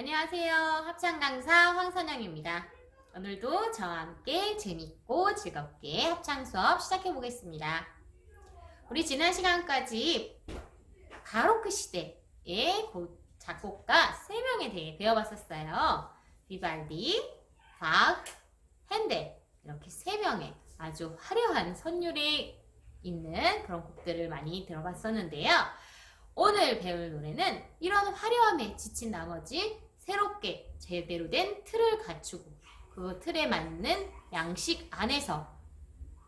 안녕하세요. 합창 강사 황선영입니다. 오늘도 저와 함께 재밌고 즐겁게 합창 수업 시작해 보겠습니다. 우리 지난 시간까지 바로크 시대의 고- 작곡가 3명에 대해 배워봤었어요. 비발디, 바흐, 핸델 이렇게 3명의 아주 화려한 선율이 있는 그런 곡들을 많이 들어봤었는데요. 오늘 배울 노래는 이런 화려함에 지친 나머지 새롭게 제대로 된 틀을 갖추고 그 틀에 맞는 양식 안에서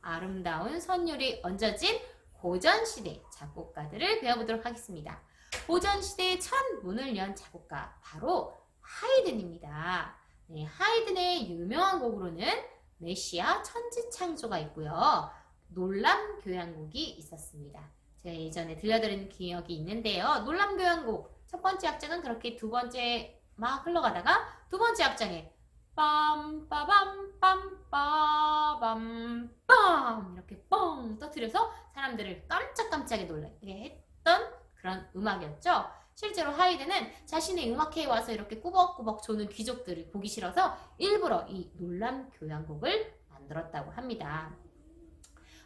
아름다운 선율이 얹어진 고전시대 작곡가들을 배워보도록 하겠습니다. 고전시대의 첫 문을 연 작곡가 바로 하이든입니다. 네, 하이든의 유명한 곡으로는 메시아 천지창조가 있고요. 놀람 교향곡이 있었습니다. 제가 예전에 들려드린 기억이 있는데요. 놀람 교향곡 첫 번째 악장은 그렇게 두 번째 막 흘러가다가 두 번째 악장에 빰 빠밤 빰 빠밤 빰 이렇게 뻥 터뜨려서 사람들을 깜짝깜짝에 놀라게 했던 그런 음악이었죠. 실제로 하이드는 자신의 음악회에 와서 이렇게 꾸벅꾸벅 조는 귀족들을 보기 싫어서 일부러 이 놀람 교향곡을 만들었다고 합니다.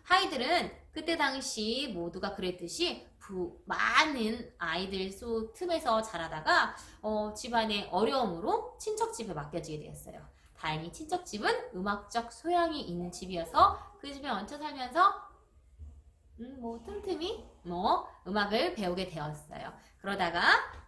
하이들은 그때 당시 모두가 그랬듯이 부, 많은 아이들 수 틈에서 자라다가 어, 집안의 어려움으로 친척집에 맡겨지게 되었어요. 다행히 친척집은 음악적 소양이 있는 집이어서 그 집에 얹혀 살면서 음, 뭐 틈틈이 뭐 음악을 배우게 되었어요. 그러다가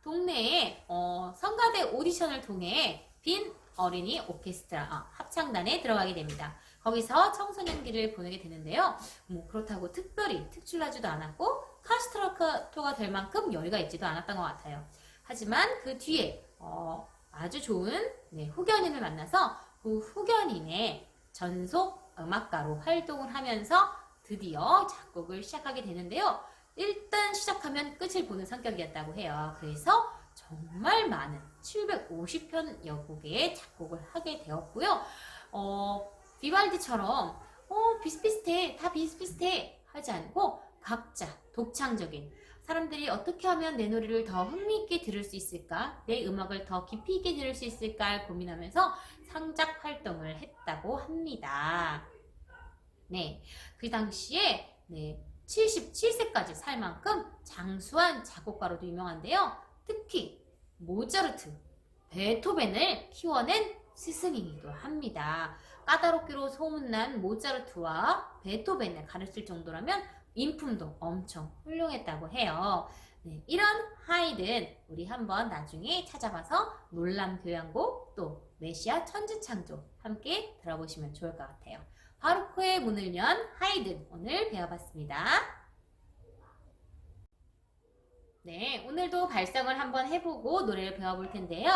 동네에 어, 성가대 오디션을 통해 빈 어린이 오케스트라 아, 합창단에 들어가게 됩니다. 거기서 청소년기를 보내게 되는데요. 뭐 그렇다고 특별히 특출나지도 않았고 카스트라토가 될 만큼 여유가 있지도 않았던 것 같아요. 하지만 그 뒤에 어, 아주 좋은 네, 후견인을 만나서 그 후견인의 전속 음악가로 활동을 하면서 드디어 작곡을 시작하게 되는데요. 일단 시작하면 끝을 보는 성격이었다고 해요. 그래서 정말 많은 750편 여 곡의 작곡을 하게 되었고요. 어, 비발디처럼 어, 비슷비슷해, 다 비슷비슷해 하지 않고 각자 독창적인 사람들이 어떻게 하면 내 노래를 더 흥미있게 들을 수 있을까? 내 음악을 더 깊이 있게 들을 수 있을까? 고민하면서 상작 활동을 했다고 합니다. 네. 그 당시에, 네. 77세까지 살 만큼 장수한 작곡가로도 유명한데요. 특히, 모차르트, 베토벤을 키워낸 스승이기도 합니다. 까다롭기로 소문난 모차르트와 베토벤을 가르칠 정도라면 인품도 엄청 훌륭했다고 해요. 네, 이런 하이든 우리 한번 나중에 찾아봐서 놀람 교향곡 또 메시아 천지창조 함께 들어보시면 좋을 것 같아요. 바로크의 문을 연 하이든 오늘 배워봤습니다. 네, 오늘도 발성을 한번 해보고 노래를 배워볼 텐데요.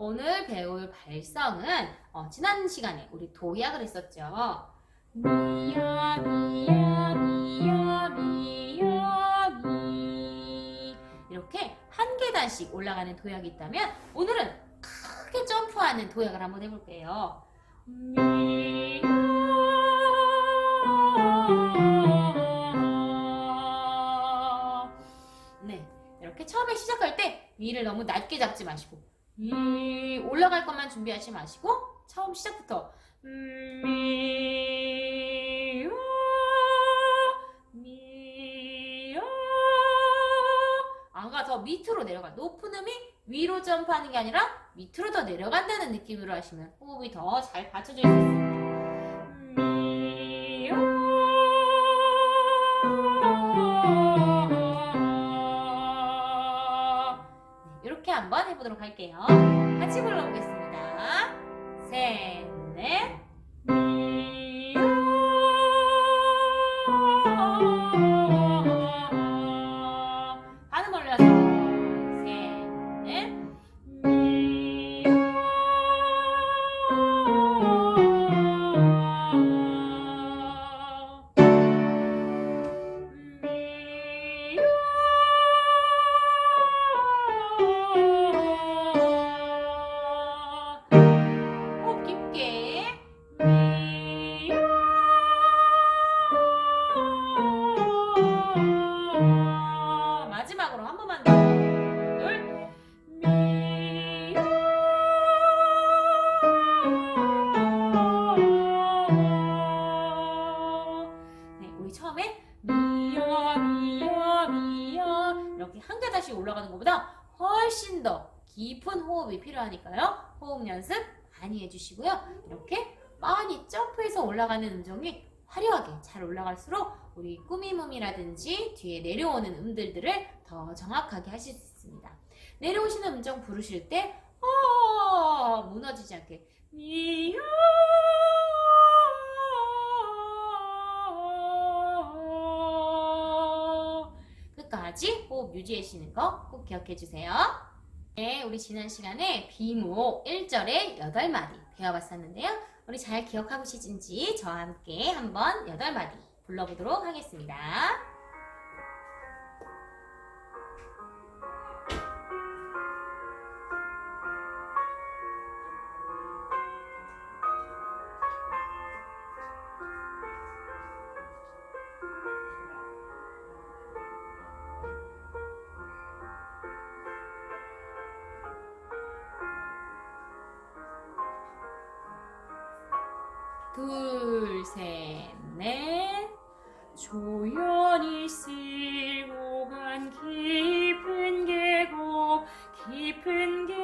오늘 배울 발성은 어, 지난 시간에 우리 도약을 했었죠. 미야 미야 미야 미야 미 이렇게 한 계단씩 올라가는 도약이 있다면 오늘은 크게 점프하는 도약을 한번 해볼게요. 네 이렇게 처음에 시작할 때 위를 너무 낮게 잡지 마시고 이 올라갈 것만 준비하지 마시고 처음 시작부터. 음, 아가 더 밑으로 내려가. 높은 음이 위로 점프하는 게 아니라 밑으로 더 내려간다는 느낌으로 하시면 호흡이 더 잘 받쳐질 수 있습니다. 해보도록 할게요. 같이 불러보겠습니다. 훨씬 더 깊은 호흡이 필요하니까요. 호흡 연습 많이 해주시고요. 이렇게 많이 점프해서 올라가는 음정이 화려하게 잘 올라갈수록 우리 꾸미몸이라든지 뒤에 내려오는 음들들을 더 정확하게 하실 수 있습니다. 내려오시는 음정 부르실 때 어, 무너지지 않게 미야 끝까지 호흡 유지하시는 거 꼭 기억해 주세요. 네, 우리 지난 시간에 비모 1절에 8마디 배워봤었는데요. 우리 잘 기억하고 계신지 저와 함께 한번 8마디 불러보도록 하겠습니다. 둘, 셋, 넷. 조연히 쓸고 간 깊은 계곡, 깊은 계곡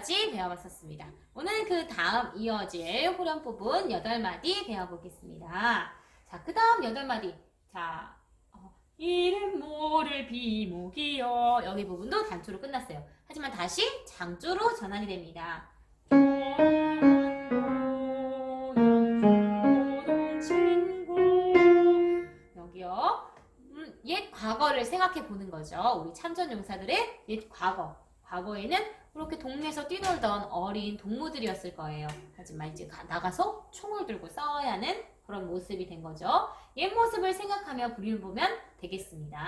여기까지 배워봤었습니다. 오늘 그 다음 이어질 후렴 부분 8마디 배워보겠습니다. 자, 그 다음 8마디. 자, 어, 이름 모를 비목이여. 여기 부분도 단조로 끝났어요. 하지만 다시 장조로 전환이 됩니다. 음, 옛 과거를 생각해 보는 거죠. 우리 참전 용사들의 옛 과거. 과거에는 그렇게 동네에서 뛰놀던 어린 동무들이었을 거예요. 하지만 이제 가- 나가서 총을 들고 싸워야 하는 그런 모습이 된 거죠. 옛 모습을 생각하며 부르보면 되겠습니다.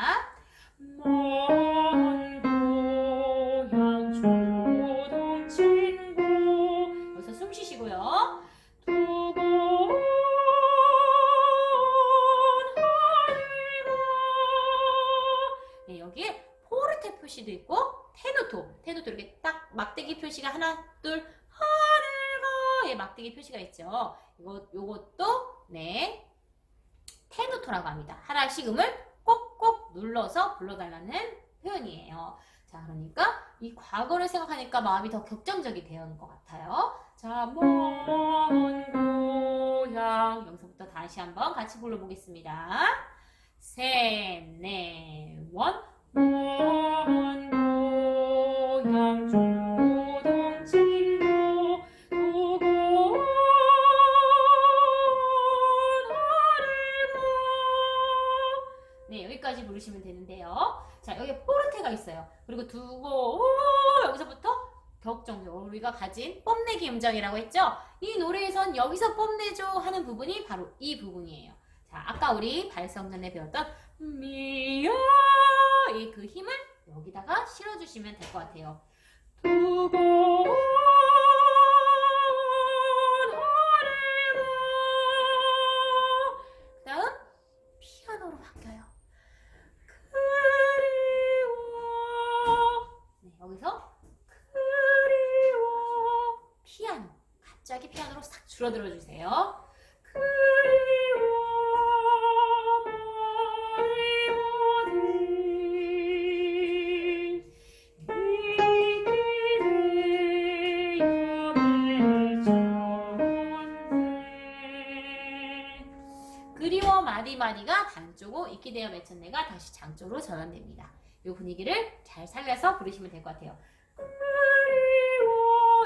하나, 둘, 하늘 가의 막대기 표시가 있죠. 이거 요것도 네 테노토라고 합니다. 하나씩 음을 꼭꼭 눌러서 불러달라는 표현이에요. 자, 그러니까 이 과거를 생각하니까 마음이 더 격정적이 되는 것 같아요. 자, 먼 고향 여기서부터 다시 한번 같이 불러보겠습니다. 셋, 넷, 원. 먼 고향 조 네 여기까지 부르시면 되는데요. 자 여기 포르테가 있어요. 그리고 두고 오 여기서부터 격정 우리가 가진 뽐내기 음정이라고 했죠? 이 노래에선 여기서 뽐내죠 하는 부분이 바로 이 부분이에요. 자 아까 우리 발성 전에 배웠던 이그 힘을 여기다가 실어주시면 될 것 같아요. 두고 줄어들어 주세요. 그리워 마디마디가 단조고 있게 되어 맺혔네가 다시 장조로 전환됩니다. 이 분위기를 잘 살려서 부르시면 될 것 같아요.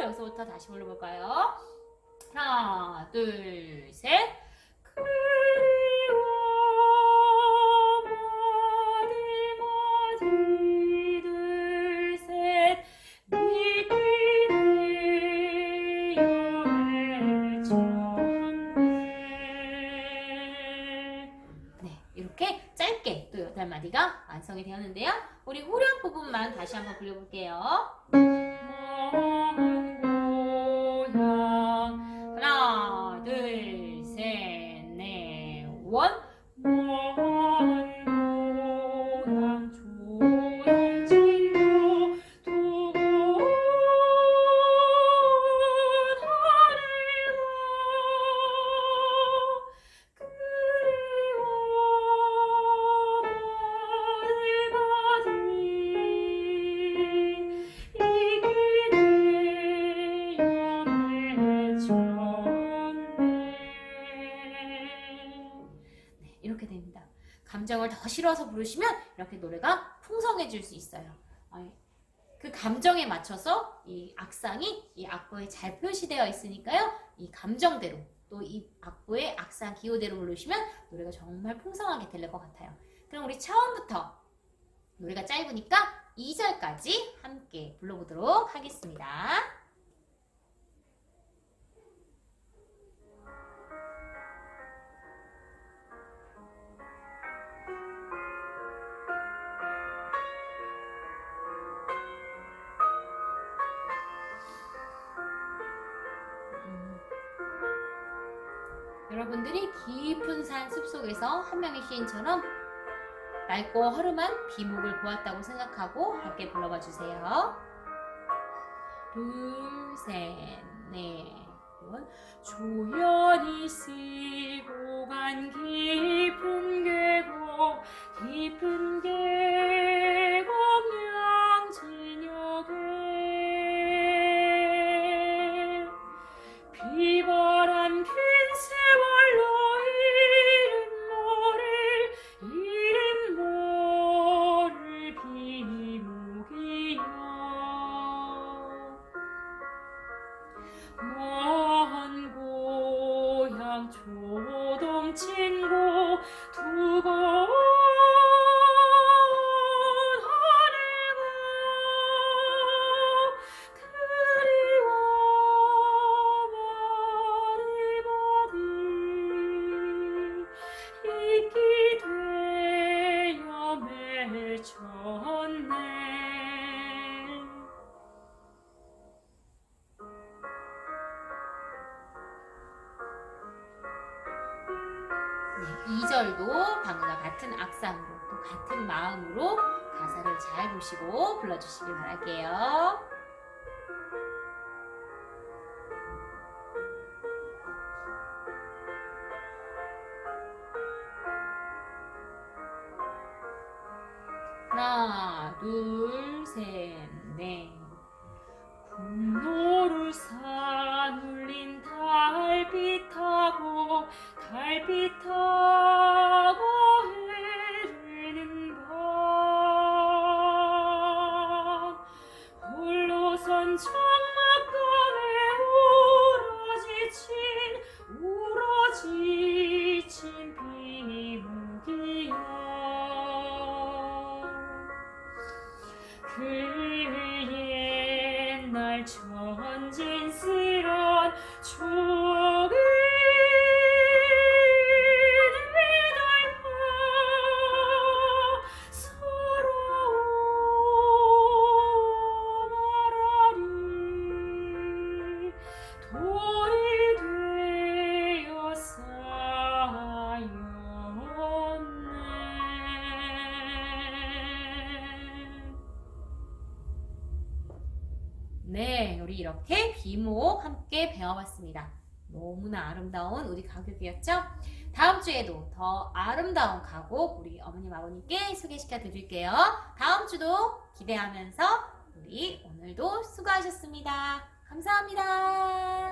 여기서부터 다시 불러볼까요? 하나, 둘, 셋. 네, 이렇게 짧게 또 여덟 마디가 완성이 되었는데요. 우리 후렴 부분만 다시 한번 불러볼게요. 부르시면 이렇게 노래가 풍성해질 수 있어요. 아, 그 감정에 맞춰서 이 악상이 이 악보에 잘 표시되어 있으니까요. 이 감정대로 또 이 악보의 악상 기호대로 부르시면 노래가 정말 풍성하게 들릴 것 같아요. 그럼 우리 처음부터 노래가 짧으니까 2절까지 함께 불러보도록 하겠습니다. 여러분들이 깊은 산 숲속에서 한 명의 시인처럼 맑고 허름한 비목을 보았다고 생각하고 함께 불러봐 주세요. 둘, 셋, 넷, 번. 조연히 쓰고 조 2절도 방금과 같은 악상으로 또 같은 마음으로 가사를 잘 보시고 불러주시길 바랄게요. 하나, 둘, 셋, 넷. 궁노를 산 달빛 타고 흐르는 밤. 홀로 선 장막간에 우러지친 우러지친 비무기야. 그 옛날 천진스런 추억 네, 우리 이렇게 비목 함께 배워봤습니다. 너무나 아름다운 우리 가곡이었죠? 다음 주에도 더 아름다운 가곡 우리 어머님 아버님께 소개시켜 드릴게요. 다음 주도 기대하면서 우리 오늘도 수고하셨습니다. 감사합니다.